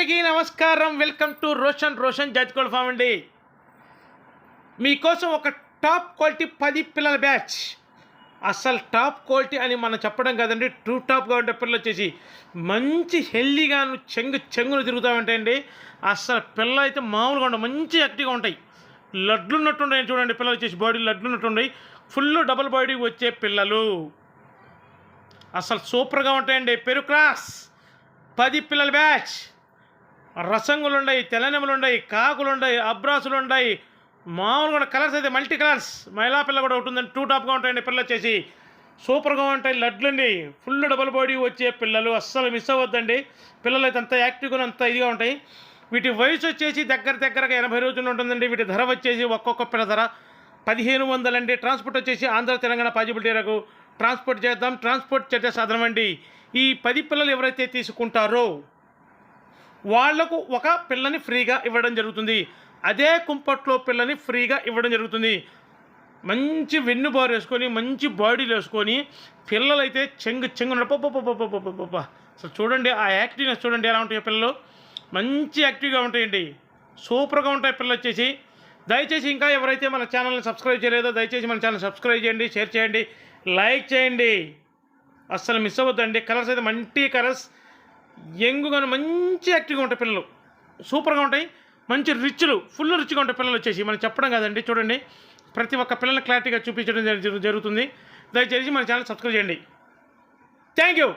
అందరికీ నమస్కారం. Welcome to Roshan Roshan జడ్జ్కోల్ ఫామ్ అండి. మీకోసం ఒక టాప్ క్వాలిటీ పది పిల్లల బ్యాచ్ అసలు టాప్ క్వాలిటీ అని మనం చెప్పడం కాదండి. టూ టాప్గా ఉండే పిల్లలు వచ్చేసి మంచి హెల్దీగాను చెంగు చెంగును తిరుగుతూ ఉంటాయండి. అసలు పిల్లలు అయితే మామూలుగా ఉండవు మంచి యాక్టివ్గా ఉంటాయి. లడ్లున్నట్టు ఉన్నాయి చూడండి పిల్లలు వచ్చేసి బాడీ లడ్లున్నట్టు ఉన్నాయి. ఫుల్ డబుల్ బాడీ వచ్చే పిల్లలు. అసలు సూపర్గా ఉంటాయండి. పెరు క్రాస్ పది పిల్లల బ్యాచ్ రసంగులు ఉన్నాయి తెల్లనెమలు ఉన్నాయి మామూలుగా ఉన్నాయి మామూలుగా కలర్స్ అయితే మల్టీ కలర్స్. మహిళా పిల్ల కూడా ఉంటుందండి టూ టాప్గా ఉంటాయండి పిల్లలు వచ్చేసి. సూపర్గా ఉంటాయి లడ్లండి. ఫుల్ డబుల్ బాడీ వచ్చే పిల్లలు అస్సలు మిస్ అవ్వద్దండి. పిల్లలు అయితే అంత యాక్టివ్గా అంత ఇదిగా ఉంటాయి. వీటి వయసు వచ్చేసి దగ్గర దగ్గరగా ఎనభై రోజులు ఉంటుందండి. వీటి ధర వచ్చేసి ఒక్కొక్క పిల్ల ధర పదిహేను వందలండి. ట్రాన్స్పోర్ట్ వచ్చేసి ఆంధ్ర తెలంగాణ పాజిబిలిటీలకు ట్రాన్స్పోర్ట్ చేద్దాం. ట్రాన్స్పోర్ట్ చార్జెస్ అదనమండి ఈ పది పిల్లలు ఎవరైతే తీసుకుంటారో వాళ్ళకు ఒక పిల్లని ఫ్రీగా ఇవ్వడం జరుగుతుంది. అదే కుంపట్లో పిల్లని ఫ్రీగా ఇవ్వడం జరుగుతుంది. మంచి వెన్ను బార్ వేసుకొని మంచి బాడీలు వేసుకొని పిల్లలైతే చెంగు చెంగు పప్ప చూడండి ఆ యాక్టివ్నెస్ చూడండి ఎలా ఉంటాయో పిల్లలు. మంచి యాక్టివ్గా ఉంటాయండి. సూపర్గా ఉంటాయి పిల్లలు వచ్చేసి. దయచేసి ఇంకా ఎవరైతే మన ఛానల్ని సబ్స్క్రైబ్ చేయలేదో దయచేసి మన ఛానల్ సబ్స్క్రైబ్ చేయండి షేర్ చేయండి లైక్ చేయండి. అస్సలు మిస్ అవ్వద్దండి. కలర్స్ అయితే మంచి కలర్స్. యంగుగా మంచి యాక్టివ్గా ఉంటాయి పిల్లలు. సూపర్గా ఉంటాయి. మంచి రిచ్లు ఫుల్ రిచ్గా ఉంటాయి పిల్లలు వచ్చేసి. మనం చెప్పడం కాదండి చూడండి. ప్రతి ఒక్క పిల్లల్ని క్లారిటీగా చూపించడం జరుగుతుంది. దయచేసి మన ఛానల్ సబ్స్క్రైబ్ చేయండి. Thank you